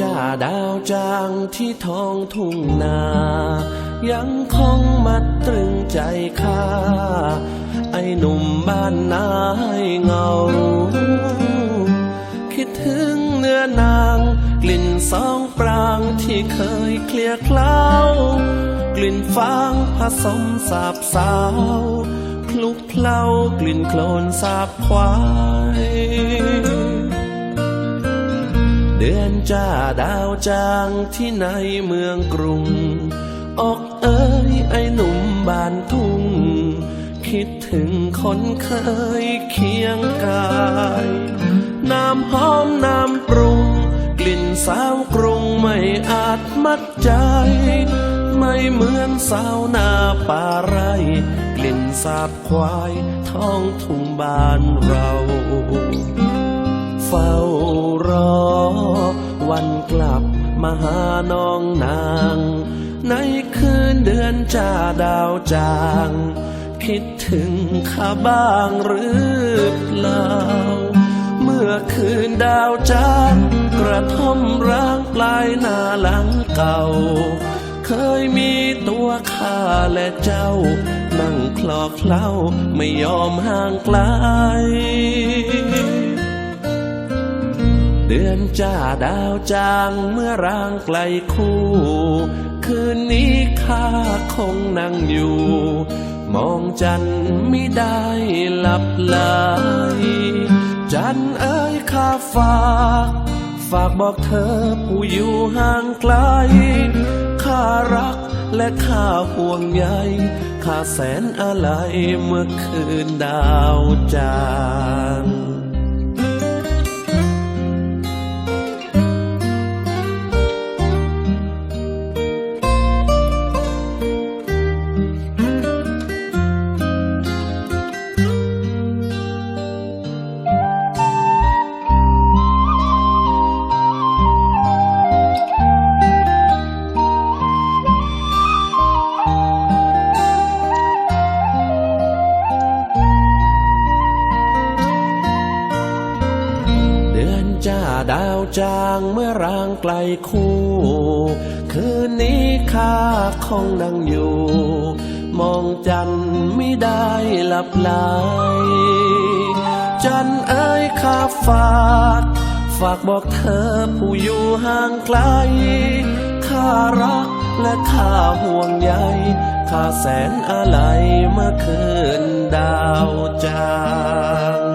จ้าดาวจางที่ท้องทุ่งนา ยังคงมัดตรึงใจข้า ไอ้หนุ่มบ้านนาให้เงา คิดถึงเนื้อนางกลิ่นสองปรางที่เคยเคลียร์เคล้ากลิ่นฟางผสมสาบสาวคลุกเคล้ากลิ่นโคลนสาบควา ดือนจ้าดาวจางที่ในเมืองกรุงออกเอ้ยไอ้หนุ่มบ้านทุ่ง คิดถึงคนเคยเคียงกายน้ำหอมน้ำปรุง กลิ่นสาวกรุงไม่อาจมัดใจ ไม่เหมือนสาวนาป่าไร กลิ่นสาบควายท้องทุ่งบ้านเรา เฝ้ารอ วันกลับมาหาน้องนาง ในคืนเดือนจ้าดาวจาง คิดถึงข้าบ้างหรือเปล่า เมื่อคืนดาวจางกระท่อมร้างปลายนาหลังเก่า เคยมีตัวข้าและเจ้า นั่งคลอเคล้าไม่ยอมห่างไกล เดือนจ้าดาวจางเมื่อร่างไกลคู่ คืนนี้ข้าคงนั่งอยู่ มองจันทไม่ได้หลับไหลจันเอ้ยข้าฝากฝากบอกเธอผู้อยู่ห่างไกล ข้ารักและข้าห่วงใย ข้าแสนอะไรเมื่อคืนดาวจาง จ้าดาวจางเมื่อร่างไกลคู่ คืนนี้ข้าคงนั่งอยู่ มองจันไม่ได้หลับไหลจันเอ้ยข้าฝากฝากบอกเธอผู้อยู่ห่างไกล ข้ารักและข้าห่วงใย ข้าแสนอะไรเมื่อคืนดาวจาง